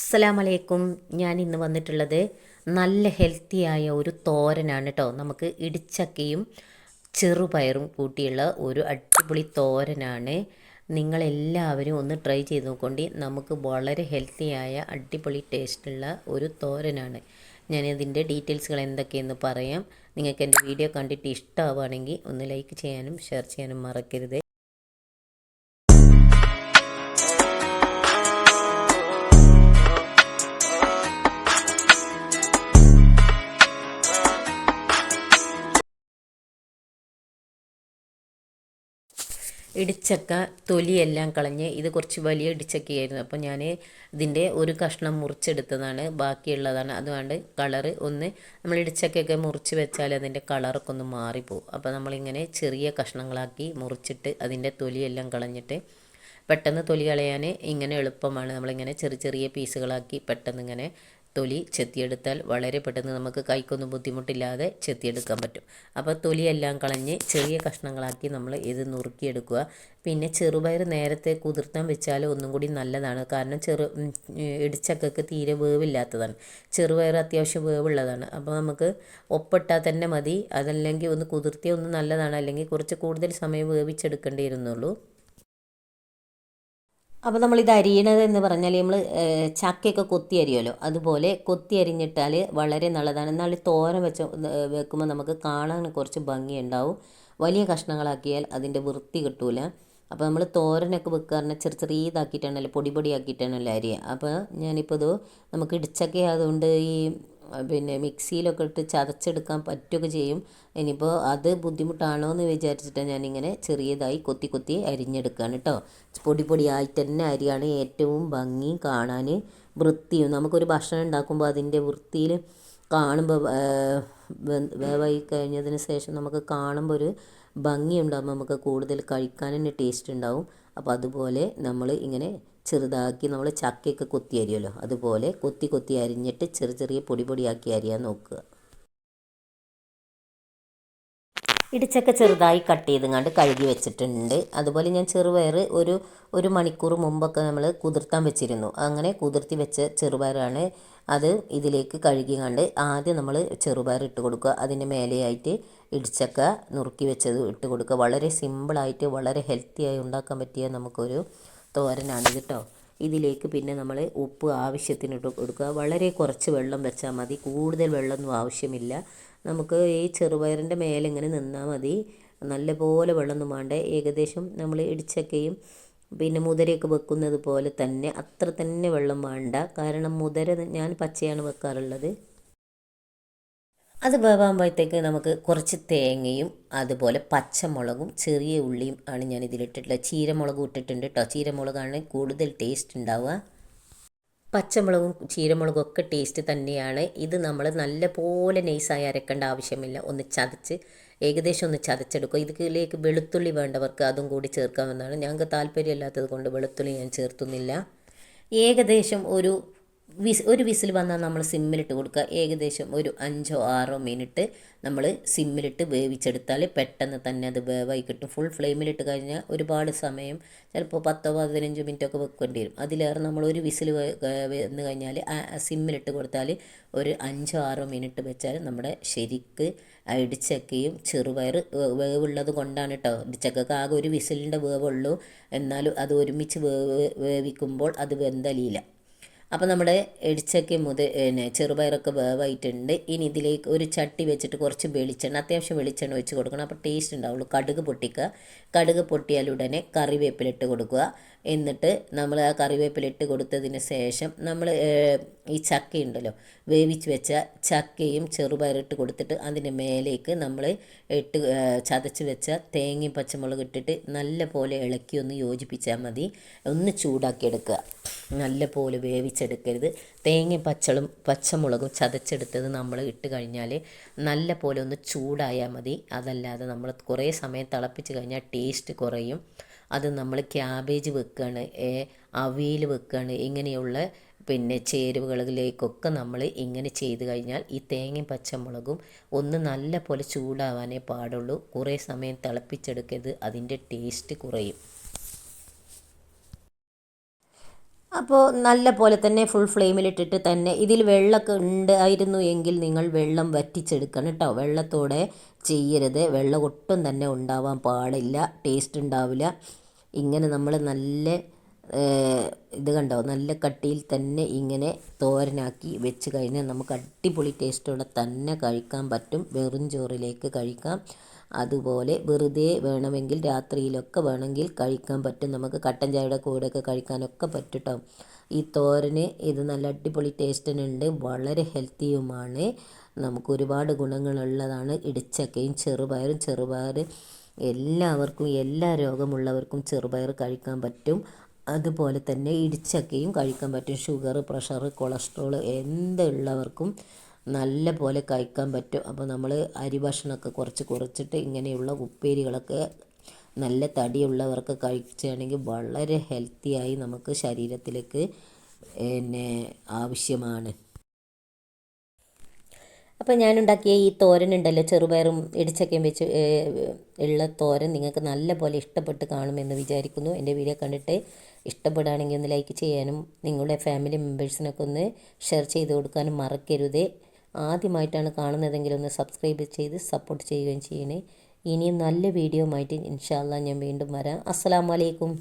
അസ്സലാമലൈക്കും. ഞാൻ ഇന്ന് വന്നിട്ടുള്ളത് നല്ല ഹെൽത്തിയായ ഒരു തോരനാണ് കേട്ടോ നമുക്ക് ഇടിച്ചക്കയും ചെറുപയറും കൂട്ടിയുള്ള ഒരു അടിപൊളി തോരനാണ്. നിങ്ങളെല്ലാവരും ഒന്ന് ട്രൈ ചെയ്ത് നോക്കൊണ്ട്. നമുക്ക് വളരെ ഹെൽത്തിയായ അടിപൊളി ടേസ്റ്റുള്ള ഒരു തോരനാണ്. ഞാൻ ഇതിന്റെ ഡീറ്റെയിൽസുകൾ എന്തൊക്കെയെന്ന് പറയാം. നിങ്ങൾക്ക് എന്റെ വീഡിയോ കണ്ടിട്ട് ഇഷ്ടമാവുകയാണെങ്കിൽ ഒന്ന് ലൈക്ക് ചെയ്യാനും ഷെയർ ചെയ്യാനും മറക്കരുത്. ഇടിച്ചക്ക തൊലിയെല്ലാം കളഞ്ഞ് ഇത് കുറച്ച് വലിയ ഇടിച്ചക്കയായിരുന്നു. അപ്പോൾ ഞാൻ ഇതിന്റെ ഒരു കഷ്ണം മുറിച്ചെടുത്തതാണ്. ബാക്കിയുള്ളതാണ്. അതുകൊണ്ട് കളറ് ഒന്ന് നമ്മൾ ഇടിച്ചക്കയൊക്കെ മുറിച്ച് വെച്ചാൽ അതിന്റെ കളറൊക്കെ ഒന്ന് മാറിപ്പോവും. അപ്പോൾ നമ്മളിങ്ങനെ ചെറിയ കഷ്ണങ്ങളാക്കി മുറിച്ചിട്ട് അതിന്റെ തൊലിയെല്ലാം കളഞ്ഞിട്ട് പെട്ടെന്ന് തൊലി കളയാൻ ഇങ്ങനെ എളുപ്പമാണ്. നമ്മളിങ്ങനെ ചെറിയ ചെറിയ പീസുകളാക്കി പെട്ടെന്ന് ഇങ്ങനെ തൊലി ചെത്തിയെടുത്താൽ വളരെ പെട്ടെന്ന് നമുക്ക് കൈക്കൊന്നും ബുദ്ധിമുട്ടില്ലാതെ ചെത്തിയെടുക്കാൻ പറ്റും. അപ്പോൾ തൊലിയെല്ലാം കളഞ്ഞ് ചെറിയ കഷ്ണങ്ങളാക്കി നമ്മൾ ഇത് നുറുക്കിയെടുക്കുക. പിന്നെ ചെറുപയർ നേരത്തെ കുതിർത്താൻ വെച്ചാൽ ഒന്നും കൂടി നല്ലതാണ്. കാരണം ചെറു ഇടിച്ചക്കൊക്കെ തീരെ വേവില്ലാത്തതാണ്. ചെറുപയർ അത്യാവശ്യം വേവുള്ളതാണ്. അപ്പോൾ നമുക്ക് ഒപ്പിട്ടാൽ തന്നെ മതി. അതല്ലെങ്കിൽ ഒന്ന് കുതിർത്തിയ ഒന്ന് നല്ലതാണ്. അല്ലെങ്കിൽ കുറച്ച് കൂടുതൽ സമയം വേവിച്ചെടുക്കേണ്ടി അപ്പോൾ നമ്മളിത് അരിയണത് എന്ന് പറഞ്ഞാൽ നമ്മൾ ചക്കയൊക്കെ കൊത്തി അരിയല്ലോ അതുപോലെ കൊത്തി അരിഞ്ഞിട്ടാൽ വളരെ നല്ലതാണ്. എന്നാൽ തോരൻ വെച്ച വെക്കുമ്പോൾ നമുക്ക് കാണാൻ കുറച്ച് ഭംഗിയുണ്ടാവും. വലിയ കഷ്ണങ്ങളാക്കിയാൽ അതിന്റെ വൃത്തി കിട്ടൂല. അപ്പോൾ നമ്മൾ തോരനൊക്കെ വെക്കാറിന് ചെറിയ ചെറിയതാക്കിയിട്ടാണല്ലോ പൊടി പൊടിയാക്കിയിട്ടാണല്ലോ അരിയ. അപ്പോൾ ഞാനിപ്പോൾ ഇത് നമുക്ക് ഇടിച്ചക്ക ആയതുകൊണ്ട് ഈ പിന്നെ മിക്സിയിലൊക്കെ ഇട്ട് ചതച്ചെടുക്കാൻ പറ്റുക ചെയ്യും. ഇനിയിപ്പോൾ അത് ബുദ്ധിമുട്ടാണോ എന്ന് വിചാരിച്ചിട്ട് ഞാനിങ്ങനെ ചെറിയതായി കൊത്തി കൊത്തി അരിഞ്ഞെടുക്കുകയാണ് കേട്ടോ പൊടി പൊടിയായിട്ട് തന്നെ അരിയാണ് ഏറ്റവും ഭംഗി കാണാൻ വൃത്തിയും. നമുക്കൊരു ഭക്ഷണം ഉണ്ടാക്കുമ്പോൾ അതിന്റെ വൃത്തിയിൽ കാണുമ്പോൾ വേവായി കഴിഞ്ഞതിന് ശേഷം നമുക്ക് കാണുമ്പോൾ ഒരു ഭംഗി ഉണ്ടാകുമ്പോൾ നമുക്ക് കൂടുതൽ കഴിക്കാൻ തന്നെ ടേസ്റ്റ് ഉണ്ടാവും. അപ്പോൾ അതുപോലെ നമ്മൾ ഇങ്ങനെ ചെറുതാക്കി നമ്മൾ ചക്കയൊക്കെ കൊത്തി അരിയല്ലോ അതുപോലെ കൊത്തി കൊത്തി അരിഞ്ഞിട്ട് ചെറിയ ചെറിയ പൊടി പൊടിയാക്കി അരിയാൻ നോക്കുക. ഇടിച്ചക്ക ചെറുതായി കട്ട് ചെയ്തുങ്ങാണ്ട് കഴുകി വെച്ചിട്ടുണ്ട്. അതുപോലെ ഞാൻ ചെറുപയർ ഒരു ഒരു മണിക്കൂർ മുമ്പൊക്കെ നമ്മൾ കുതിർത്താൻ വെച്ചിരുന്നു. അങ്ങനെ കുതിർത്തി വെച്ച ചെറുപയറാണ് അത് ഇതിലേക്ക് കഴുകി കണ്ട് ആദ്യം നമ്മൾ ചെറുപയർ ഇട്ട് കൊടുക്കുക. അതിന്റെ മേലെയായിട്ട് ഇടിച്ചക്ക നുറുക്കി വെച്ചത് ഇട്ട് കൊടുക്കുക. വളരെ സിമ്പിളായിട്ട് വളരെ ഹെൽത്തിയായി ഉണ്ടാക്കാൻ പറ്റിയ നമുക്കൊരു തോരനാണ് കേട്ടോ. ഇതിലേക്ക് പിന്നെ നമ്മൾ ഉപ്പ് ആവശ്യത്തിന് കൊടുക്കുക. വളരെ കുറച്ച് വെള്ളം വെച്ചാൽ മതി. കൂടുതൽ വെള്ളമൊന്നും ആവശ്യമില്ല. നമുക്ക് ഈ ചെറുപയറിന്റെ മേലെ ഇങ്ങനെ നിന്നാൽ മതി. നല്ലപോലെ വെള്ളമൊന്നും വേണ്ട. ഏകദേശം നമ്മൾ ഇടിച്ചക്കയും പിന്നെ മുതിരയൊക്കെ വെക്കുന്നത് പോലെ തന്നെ അത്ര തന്നെ വെള്ളം വേണ്ട. കാരണം മുതിര ഞാൻ പച്ചയാണ് വെക്കാറുള്ളത്. അത് വേവാകുമ്പോഴത്തേക്ക് നമുക്ക് കുറച്ച് തേങ്ങയും അതുപോലെ പച്ചമുളകും ചെറിയ ഉള്ളിയും ആണ് ഞാൻ ഇതിലിട്ടിട്ടുള്ളത് ചീരമുളകും ഇട്ടിട്ടുണ്ട് കേട്ടോ ചീരമുളകാണ് കൂടുതൽ ടേസ്റ്റ് ഉണ്ടാവുക. പച്ചമുളകും ചീരമുളകും ഒക്കെ ടേസ്റ്റ് തന്നെയാണ്. ഇത് നമ്മൾ നല്ല പോലെ നൈസായി അരക്കേണ്ട ആവശ്യമില്ല. ഒന്ന് ചതച്ച് ഏകദേശം ഒന്ന് ചതച്ചെടുക്കുക. ഇതിലേക്ക് വെളുത്തുള്ളി വേണ്ടവർക്ക് അതും കൂടി ചേർക്കാമെന്നാണ് ഞങ്ങൾക്ക് താല്പര്യമില്ലാത്തത് കൊണ്ട് വെളുത്തുള്ളി ഞാൻ ചേർത്തുന്നില്ല. ഏകദേശം ഒരു വിസ് ഒരു വിസിൽ വന്നാൽ നമ്മൾ സിമ്മിലിട്ട് കൊടുക്കുക. ഏകദേശം ഒരു അഞ്ചോ ആറോ മിനിറ്റ് നമ്മൾ സിമ്മിലിട്ട് വേവിച്ചെടുത്താൽ പെട്ടെന്ന് തന്നെ അത് വേവായി കിട്ടും. ഫുൾ ഫ്ലെയിമിലിട്ട് കഴിഞ്ഞാൽ ഒരുപാട് സമയം ചിലപ്പോൾ പത്തോ പതിനഞ്ചോ മിനിറ്റൊക്കെ വെക്കേണ്ടി വരും. അതിലേറെ നമ്മൾ ഒരു വിസിൽ വന്ന് കഴിഞ്ഞാൽ സിമ്മിലിട്ട് കൊടുത്താൽ ഒരു അഞ്ചോ ആറോ മിനിറ്റ് വെച്ചാൽ നമ്മുടെ ശരിക്ക് ഇടിച്ചക്കയും ചെറുപയർ വേവുള്ളത് കൊണ്ടാണ് കേട്ടോ ഇടിച്ചക്കൊക്കെ ആകെ ഒരു വിസിലിന്റെ വേവുള്ളൂ. എന്നാലും അത് ഒരുമിച്ച് വേവ് വേവിക്കുമ്പോൾ അത് വെന്തലിയില്ല. അപ്പോൾ നമ്മുടെ എടിച്ചക്ക് മുതൽ പിന്നെ ചെറുപയറൊക്കെ വേവായിട്ടുണ്ട്. ഇനി ഇതിലേക്ക് ഒരു ചട്ടി വെച്ചിട്ട് കുറച്ച് വെളിച്ചെണ്ണ അത്യാവശ്യം വെളിച്ചെണ്ണ വെച്ച് കൊടുക്കണം. അപ്പോൾ ടേസ്റ്റ് ഉണ്ടാവുള്ളൂ. കടുക് പൊട്ടിക്കുക. കടുക് പൊട്ടിയാലുടനെ കറിവേപ്പിലിട്ട് കൊടുക്കുക. എന്നിട്ട് നമ്മൾ ആ കറിവേപ്പില ഇട്ട് കൊടുത്തതിന് ശേഷം നമ്മൾ ഈ ചക്ക ഉണ്ടല്ലോ വേവിച്ച് വെച്ച ചക്കയും ചെറുപയറിട്ട് കൊടുത്തിട്ട് അതിന്റെ മേലേക്ക് നമ്മൾ ഇട്ട് ചതച്ച് വെച്ച തേങ്ങയും പച്ചമുളക് ഇട്ടിട്ട് നല്ല പോലെ ഇളക്കി ഒന്ന് യോജിപ്പിച്ചാൽ മതി. ഒന്ന് ചൂടാക്കി എടുക്കുക നല്ല പോലെ വേവിച്ചെടുക്കരുത്. തേങ്ങയും പച്ചളും പച്ചമുളകും ചതച്ചെടുത്തത് നമ്മൾ ഇട്ട് കഴിഞ്ഞാൽ നല്ല പോലെ ഒന്ന് ചൂടായാൽ മതി. അതല്ലാതെ നമ്മൾ കുറേ സമയം തിളപ്പിച്ച് കഴിഞ്ഞാൽ ടേസ്റ്റ് കുറയും. അത് നമ്മൾ ക്യാബേജ് വെക്കുകയാണ് അവിയൽ വെക്കുകയാണ് ഇങ്ങനെയുള്ള പിന്നെ ചേരുവകളിലേക്കൊക്കെ നമ്മൾ ഇങ്ങനെ ചെയ്ത് കഴിഞ്ഞാൽ ഈ തേങ്ങയും പച്ചമുളകും ഒന്ന് നല്ല പോലെ ചൂടാവാനേ പാടുള്ളൂ. കുറേ സമയം തിളപ്പിച്ചെടുക്കരുത് അതിന്റെ ടേസ്റ്റ് കുറയും. അപ്പോൾ നല്ല പോലെ തന്നെ ഫുൾ ഫ്ലെയിമിലിട്ടിട്ട് തന്നെ ഇതിൽ വെള്ളമൊക്കെ ഉണ്ടായിരുന്നു എങ്കിൽ നിങ്ങൾ വെള്ളം വറ്റിച്ചെടുക്കണം കേട്ടോ. വെള്ളത്തോടെ ചെയ്യരുത്. വെള്ളം ഒട്ടും തന്നെ ഉണ്ടാവാൻ പാടില്ല. ടേസ്റ്റ് ഉണ്ടാവില്ല. ഇങ്ങനെ നമ്മൾ നല്ല ഇത് കണ്ടോ? നല്ല കട്ടിയിൽ തന്നെ ഇങ്ങനെ തോരനാക്കി വെച്ച് കഴിഞ്ഞാൽ നമുക്ക് അടിപൊളി ടേസ്റ്റോടെ തന്നെ കഴിക്കാൻ പറ്റും. വെറും ചോറിലേക്ക് കഴിക്കാം. അതുപോലെ വെറുതെ വേണമെങ്കിൽ രാത്രിയിലൊക്കെ വേണമെങ്കിൽ കഴിക്കാൻ പറ്റും. നമുക്ക് കട്ടൻ ചായയുടെ കൂടെയൊക്കെ കഴിക്കാനൊക്കെ പറ്റും കേട്ടോ ഈ തോരന് ഇത് നല്ല അടിപൊളി ടേസ്റ്റിനുണ്ട്. വളരെ ഹെൽത്തിയുമാണ്. നമുക്ക് ഒരുപാട് ഗുണങ്ങളുള്ളതാണ് ഇടിച്ചക്കയും ചെറുപയറും. ചെറുപയർ എല്ലാവർക്കും എല്ലാ രോഗമുള്ളവർക്കും ചെറുപയർ കഴിക്കാൻ പറ്റും. അതുപോലെ തന്നെ ഇടിച്ചക്കയും കഴിക്കാൻ പറ്റും. ഷുഗർ പ്രഷർ കൊളസ്ട്രോൾ എന്തുള്ളവർക്കും നല്ല പോലെ കഴിക്കാൻ പറ്റും. അപ്പോൾ നമ്മൾ അരി ഭക്ഷണമൊക്കെ കുറച്ച് കുറച്ചിട്ട് ഇങ്ങനെയുള്ള ഉപ്പേരികളൊക്കെ നല്ല തടിയുള്ളവർക്ക് കഴിക്കുകയാണെങ്കിൽ വളരെ ഹെൽത്തിയായി നമുക്ക് ശരീരത്തിലേക്ക് പിന്നെ ആവശ്യമാണ്. അപ്പോൾ ഞാനുണ്ടാക്കിയ ഈ തോരൻ ഉണ്ടല്ലോ ചെറുപയറും ഇടിച്ചക്കയും വെച്ച് ഉള്ള തോരൻ നിങ്ങൾക്ക് നല്ല പോലെ ഇഷ്ടപ്പെട്ട് കാണുമെന്ന് വിചാരിക്കുന്നു. എന്റെ വീഡിയോ കണ്ടിട്ട് ഇഷ്ടപ്പെടുകയാണെങ്കിൽ ഒന്ന് ലൈക്ക് ചെയ്യാനും നിങ്ങളുടെ ഫാമിലി മെമ്പേഴ്സിനൊക്കെ ഒന്ന് ഷെയർ ചെയ്ത് കൊടുക്കാനും മറക്കരുത്. ആദ്യമായിട്ടാണ് കാണുന്നതെങ്കിൽ ഒന്ന് സബ്സ്ക്രൈബ് ചെയ്ത് സപ്പോർട്ട് ചെയ്യുകയും ചെയ്യണേ. ഇനിയും നല്ല വീഡിയോ ആയിട്ട് ഇൻഷാല്ല ഞാൻ വീണ്ടും വരാം. അസ്സാം വലൈക്കും